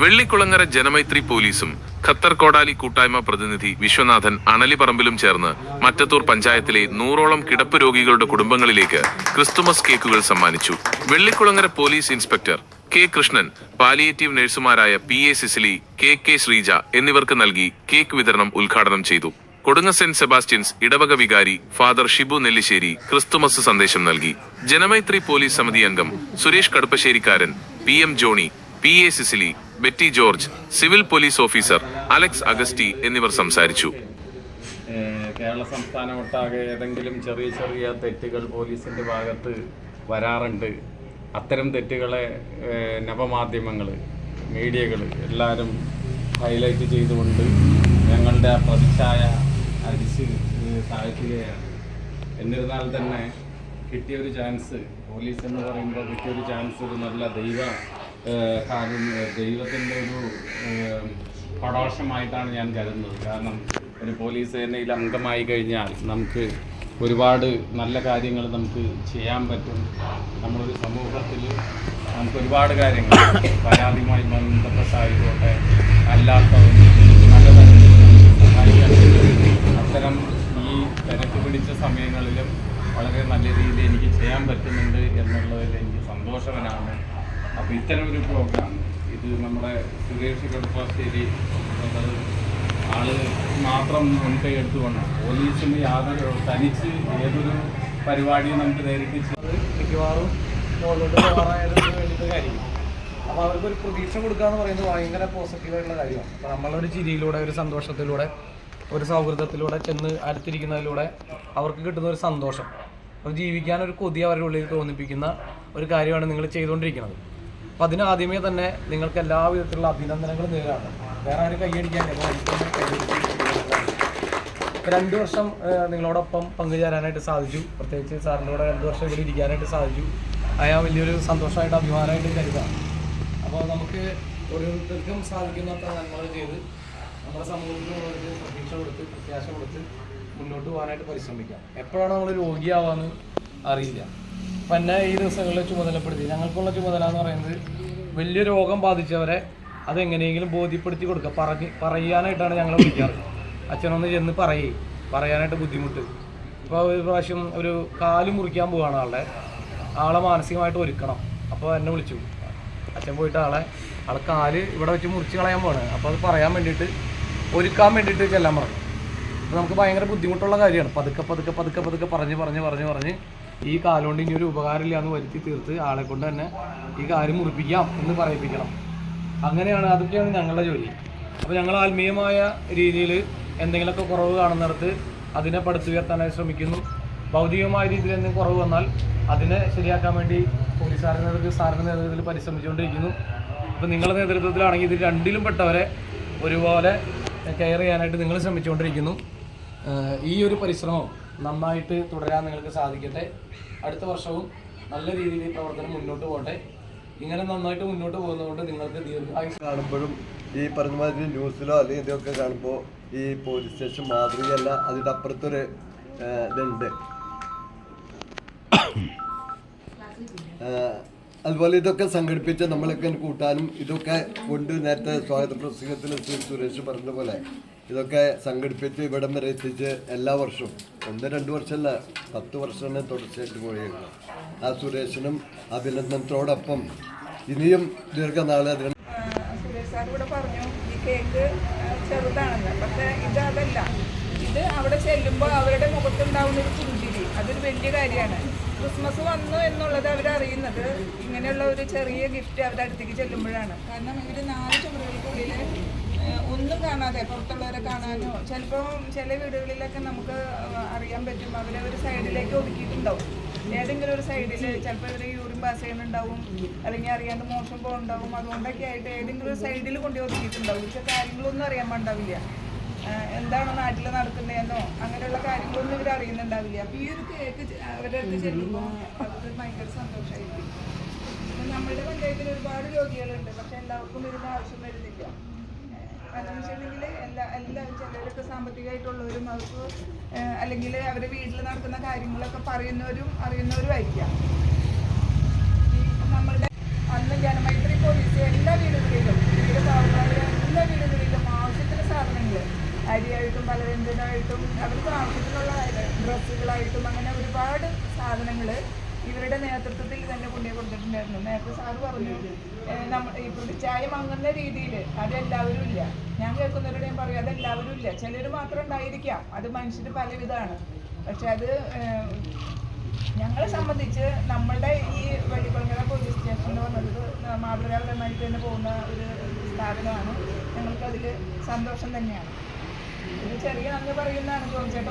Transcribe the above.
വെള്ളിക്കുളങ്ങര ജനമൈത്രി പോലീസും ഖത്തർ കോടാലി കൂട്ടായ്മ പ്രതിനിധി വിശ്വനാഥൻ അണലിപറമ്പിലും ചേർന്ന് മറ്റത്തൂർ പഞ്ചായത്തിലെ നൂറോളം കിടപ്പ് രോഗികളുടെ കുടുംബങ്ങളിലേക്ക് ക്രിസ്തുമസ് കേക്കുകൾ സമ്മാനിച്ചു. Vellikulangara police inspector K Krishnan palliative നഴ്സുമാരായ P A Cicily K K Sreeja എന്നിവർക്ക് നൽകി കേക്ക് വിതരണം ഉദ്ഘാടനം ചെയ്തു. കൊടുങ്ങ സെന്റ് സെബാസ്റ്റ്യൻസ് ഇടവക വികാരി ഫാദർ ഷിബു നെല്ലിശ്ശേരി ക്രിസ്തുമസ് സന്ദേശം നൽകി. ജനമൈത്രി പോലീസ് സമിതി അംഗം Suresh കടുപ്പശ്ശേരിക്കാരൻ P M Johny P A Cicily Betty George civil police officer Alex Augusty എന്നിവർ സംസാരിച്ചു. കേരള സംസ്ഥാനം ഒട്ടാകെ ഏതെങ്കിലും ചെറിയ ചെറിയ തെറ്റുകൾ പോലീസിന്റെ ഭാഗത്ത് വരാറുണ്ട്. അത്തരം തെറ്റുകളെ നവമാധ്യമങ്ങൾ മീഡിയകൾ എല്ലാവരും ഹൈലൈറ്റ് ചെയ്തുകൊണ്ട് ഞങ്ങളുടെ ആ പ്രതിച്ഛായ അരിച്ച് താഴ്ത്തുകയാണ്. എന്നിരുന്നാൽ തന്നെ കിട്ടിയൊരു ചാൻസ് പോലീസ് എന്ന് പറയുമ്പോൾ കിട്ടിയൊരു ചാൻസ് ഒരു നല്ല ദൈവ ഏഹ് കാരുണ്യ ദൈവത്തിന്റെ ഒരു പടോഷമായിട്ടാണ് ഞാൻ കരുതുന്നത്. കാരണം ഒരു പോലീസ് സേനയിൽ അംഗമായി കഴിഞ്ഞാൽ നമുക്ക് ഒരുപാട് നല്ല കാര്യങ്ങൾ നമുക്ക് ചെയ്യാൻ പറ്റും. നമ്മളൊരു സമൂഹത്തിൽ നമുക്ക് ഒരുപാട് കാര്യങ്ങൾ പരാതിയുമായി ബന്ധപ്പെട്ടായിക്കോട്ടെ അല്ലാത്ത നല്ല തരത്തിൽ. അത്തരം ഈ തിരക്ക് പിടിച്ച സമയങ്ങളിലും വളരെ നല്ല രീതിയിൽ എനിക്ക് ചെയ്യാൻ പറ്റുന്നുണ്ട് എന്നുള്ളതിൽ എനിക്ക് സന്തോഷവനാണ്. അപ്പോൾ ഇത്തരം ഒരു പ്രോഗ്രാം ഇത് നമ്മുടെ സുരേഷ് കടപ്പാശ്ശേരി ആൾ മാത്രം മുൻകൈ എടുത്തുകൊണ്ട് പോലീസിന് യാതൊരു തനിച്ച് ഏതൊരു പരിപാടിയും നമുക്ക് നേരിട്ട് മിക്കവാറും മുകളിലോട്ട് കാര്യം അപ്പോൾ അവർക്കൊരു പ്രതീക്ഷ കൊടുക്കുക എന്ന് പറയുന്നത് ഭയങ്കര പോസിറ്റീവായിട്ടുള്ള കാര്യമാണ്. അപ്പോൾ നമ്മളൊരു ചിരിയിലൂടെ ഒരു സന്തോഷത്തിലൂടെ ഒരു സൗഹൃദത്തിലൂടെ ചെന്ന് അടുത്തിരിക്കുന്നതിലൂടെ അവർക്ക് കിട്ടുന്ന ഒരു സന്തോഷം. അവർ ജീവിക്കാൻ ഒരു കൊതി അവരുടെ ഉള്ളിൽ തോന്നിപ്പിക്കുന്ന ഒരു കാര്യമാണ് നിങ്ങൾ ചെയ്തുകൊണ്ടിരിക്കുന്നത്. അതിന് ആദ്യമേ തന്നെ നിങ്ങൾക്ക് എല്ലാ വിധത്തിലുള്ള അഭിനന്ദനങ്ങളും നേരാണ്. വേറെ ആരും കൈയടിക്കാൻ രണ്ടു വർഷം നിങ്ങളോടൊപ്പം പങ്കുചേരാനായിട്ട് സാധിച്ചു. പ്രത്യേകിച്ച് സാറിന്റെ കൂടെ രണ്ട് വർഷം ഇവിടെ ഇരിക്കാനായിട്ട് സാധിച്ചു. അയാൾ വലിയൊരു സന്തോഷമായിട്ട് അഭിമാനമായിട്ട് കരുതാം. അപ്പോൾ നമുക്ക് ഓരോരുത്തർക്കും സാധിക്കുന്ന അത്ര നന്മകൾ ചെയ്ത് നമ്മുടെ സമൂഹത്തിലുള്ളവർക്ക് പ്രതീക്ഷ കൊടുത്ത് പ്രത്യാശ കൊടുത്ത് മുന്നോട്ട് പോകാനായിട്ട് പരിശ്രമിക്കാം. എപ്പോഴാണ് നമ്മൾ രോഗിയാവാന്ന് അറിയില്ല. അപ്പം എന്നെ ഈ ദിവസങ്ങളിൽ ചുമതലപ്പെടുത്തി. ഞങ്ങൾക്കുള്ള ചുമതല എന്ന് പറയുന്നത് വലിയ രോഗം ബാധിച്ചവരെ അതെങ്ങനെയെങ്കിലും ബോധ്യപ്പെടുത്തി കൊടുക്കുക. പറഞ്ഞ് പറയാനായിട്ടാണ് ഞങ്ങളെ വിളിക്കാറ്. അച്ഛനൊന്ന് ചെന്ന് പറയേ. പറയാനായിട്ട് ബുദ്ധിമുട്ട്. ഇപ്പോൾ ഒരു പ്രാവശ്യം ഒരു കാൽ മുറിക്കാൻ പോവുകയാണ് ആളുടെ. ആളെ മാനസികമായിട്ട് ഒരുക്കണം. അപ്പോൾ എന്നെ വിളിച്ചു. അച്ഛൻ പോയിട്ട് ആളെ ആളെ കാൽ ഇവിടെ വെച്ച് മുറിച്ച് കളയാൻ പോവാണ്. അപ്പോൾ അത് പറയാൻ വേണ്ടിയിട്ട് ഒരുക്കാൻ വേണ്ടിയിട്ട് ചെല്ലാൻ പറഞ്ഞു. അപ്പോൾ നമുക്ക് ഭയങ്കര ബുദ്ധിമുട്ടുള്ള കാര്യമാണ്. പതുക്കെ പതുക്കെ പതുക്കെ പതുക്കെ പറഞ്ഞ് പറഞ്ഞ് പറഞ്ഞ് പറഞ്ഞ് ഈ കാലുകൊണ്ട് ഇനി ഒരു ഉപകാരമില്ല എന്ന് വരുത്തി തീർത്ത് ആളെ കൊണ്ട് തന്നെ ഈ കാര്യം മുറിപ്പിക്കാം എന്ന് പറയിപ്പിക്കണം. അങ്ങനെയാണ് അതൊക്കെയാണ് ഞങ്ങളുടെ ജോലി. അപ്പോൾ ഞങ്ങൾ ആത്മീയമായ രീതിയിൽ എന്തെങ്കിലുമൊക്കെ കുറവ് കാണുന്നിടത്ത് അതിനെ പടുത്തുയർത്താനായി ശ്രമിക്കുന്നു. ഭൗതികമായ രീതിയിൽ എന്തെങ്കിലും കുറവ് വന്നാൽ അതിനെ ശരിയാക്കാൻ വേണ്ടി പോലീസുകാരുടെ നേതൃത്വത്തിൽ സാറിന്റെ നേതൃത്വത്തിൽ പരിശ്രമിച്ചുകൊണ്ടിരിക്കുന്നു. അപ്പോൾ നിങ്ങളുടെ നേതൃത്വത്തിലാണെങ്കിൽ ഇത് രണ്ടിലും പെട്ടവരെ ഒരുപോലെ കെയർ ചെയ്യാനായിട്ട് നിങ്ങൾ ശ്രമിച്ചുകൊണ്ടിരിക്കുന്നു. ഈ ഒരു പരിശ്രമം നന്നായിട്ട് തുടരാൻ നിങ്ങൾക്ക് സാധിക്കട്ടെ. അടുത്ത വർഷവും നല്ല രീതിയിൽ ഈ പ്രവർത്തനം മുന്നോട്ട് പോകട്ടെ. ഇങ്ങനെ നന്നായിട്ട് മുന്നോട്ട് പോകുന്നതുകൊണ്ട് നിങ്ങൾക്ക് ദീർഘായുസ് കാണുമ്പോഴും ഈ പറഞ്ഞ മാതിരി ന്യൂസിലോ അല്ലെങ്കിൽ ഇതൊക്കെ കാണുമ്പോൾ ഈ പോലീസ് സ്റ്റേഷൻ മാതൃകയല്ല അതിന്റെ അപ്പുറത്തൊരു ഇതുണ്ട്. ആ, അതുപോലെ ഇതൊക്കെ സംഘടിപ്പിച്ച് നമ്മളൊക്കെ കൂട്ടാനും ഇതൊക്കെ കൊണ്ട് നേരത്തെ സ്വാഗത പ്രസംഗത്തിൽ ശ്രീ സുരേഷ് പറഞ്ഞ പോലെ ഇതൊക്കെ സംഘടിപ്പിച്ച് ഇവിടം വരെ എത്തിച്ച് എല്ലാ വർഷവും ഒന്ന് രണ്ട് വർഷമല്ല പത്ത് വർഷമാണ് തുടർച്ചയായിട്ട് പോയിരുന്നു ആ സുരേഷിനും അഭിനന്ദനത്തോടൊപ്പം ഇനിയും ദീർഘനാളെ അതിന് സുരേഷ് സാർ പറഞ്ഞു ഈ കേക്ക് ഇത് അവിടെ ചെല്ലുമ്പോൾ അവരുടെ മുഖത്തുണ്ടാവുന്ന ഒരു പുഞ്ചിരി. അതൊരു വലിയ കാര്യമാണ്. ക്രിസ്മസ് വന്നു എന്നുള്ളത് അവരറിയുന്നത് ഇങ്ങനെയുള്ള ഒരു ചെറിയ ഗിഫ്റ്റ് അവരുടെ അടുത്തേക്ക് ചെല്ലുമ്പോഴാണ്. കാരണം ഇവർ നാല് ചുമരുകൾക്കുള്ളിൽ ആ, ഒന്നും കാണാതെ പുറത്തുള്ളവരെ കാണാനോ ചിലപ്പോൾ ചില വീടുകളിലൊക്കെ നമുക്ക് അറിയാൻ പറ്റും. അവരെ ഒരു സൈഡിലേക്ക് ഒതുക്കിയിട്ടുണ്ടാവും. ഏതെങ്കിലും ഒരു സൈഡിൽ ചിലപ്പോൾ ഇവർ യൂറിൻ പാസ് ചെയ്യുന്നുണ്ടാവും. അല്ലെങ്കിൽ അറിയാണ്ട് മോശം പോകുന്നുണ്ടാവും അതുകൊണ്ടൊക്കെ ആയിട്ട് ഏതെങ്കിലും ഒരു സൈഡിൽ കൊണ്ടുപോയി ഒതുക്കിയിട്ടുണ്ടാവും. പക്ഷെ കാര്യങ്ങളൊന്നും അറിയാൻ പാണ്ടാവില്ല ആഹ് എന്താണ് നാട്ടിൽ നടക്കുന്നതെന്നോ അങ്ങനെയുള്ള കാര്യങ്ങളൊന്നും ഇവർ അറിയുന്നുണ്ടാവില്ല. അപ്പോൾ ഈ ഒരു കേക്ക് അവരുടെ അടുത്ത് ചെല്ലുമ്പോൾ അവർക്ക് ഭയങ്കര സന്തോഷമായിരിക്കും നമ്മുടെ പഞ്ചായത്തിൽ ഒരുപാട് രോഗികളുണ്ട് പക്ഷെ എല്ലാവർക്കും വരുന്ന ആവശ്യം വരുന്നില്ല. കാരണം വെച്ചിട്ടുണ്ടെങ്കിൽ എല്ലാ എല്ലാവരും ചിലരൊക്കെ സാമ്പത്തികമായിട്ടുള്ളവരും അവർക്ക് അല്ലെങ്കിൽ അവരുടെ വീട്ടിൽ നടക്കുന്ന കാര്യങ്ങളൊക്കെ പറയുന്നവരും അറിയുന്നവരും ആയിരിക്കാം. നമ്മളുടെ അന്ന് ജനമൈത്രി പോലീസ് എല്ലാ വീടുകളിലും വീട് അരിയായിട്ടും പലവ്യഞ്ജനമായിട്ടും അവർക്ക് ആവശ്യത്തിലുള്ള ഡ്രസ്സുകളായിട്ടും അങ്ങനെ ഒരുപാട് സാധനങ്ങൾ ഇവരുടെ നേതൃത്വത്തിൽ തന്നെ കൊണ്ടു കൊടുത്തിട്ടുണ്ടായിരുന്നു. നേരത്തെ സാറ് പറഞ്ഞു ഈ പ്രതിച്ഛായ മങ്ങുന്ന രീതിയിൽ അതെല്ലാവരും ഇല്ല. ഞാൻ കേൾക്കുന്നവരുടെ ഞാൻ പറയും അതെല്ലാവരും ഇല്ല. ചിലർ മാത്രം ഉണ്ടായിരിക്കാം. അത് മനുഷ്യർ പലവിധമാണ് പക്ഷെ അത് ഞങ്ങളെ സംബന്ധിച്ച് നമ്മളുടെ ഈ വെള്ളിക്കൊങ്കര പോലീസ് സ്റ്റേഷൻ എന്ന് പറഞ്ഞത് മാതൃകാപരമായിട്ട് തന്നെ പോകുന്ന ഒരു സ്ഥാപനമാണ്. ഞങ്ങൾക്കതിൽ സന്തോഷം തന്നെയാണ്. ചെറിയ നന്ദി പറയുന്നതാണ്. ചേട്ടൻ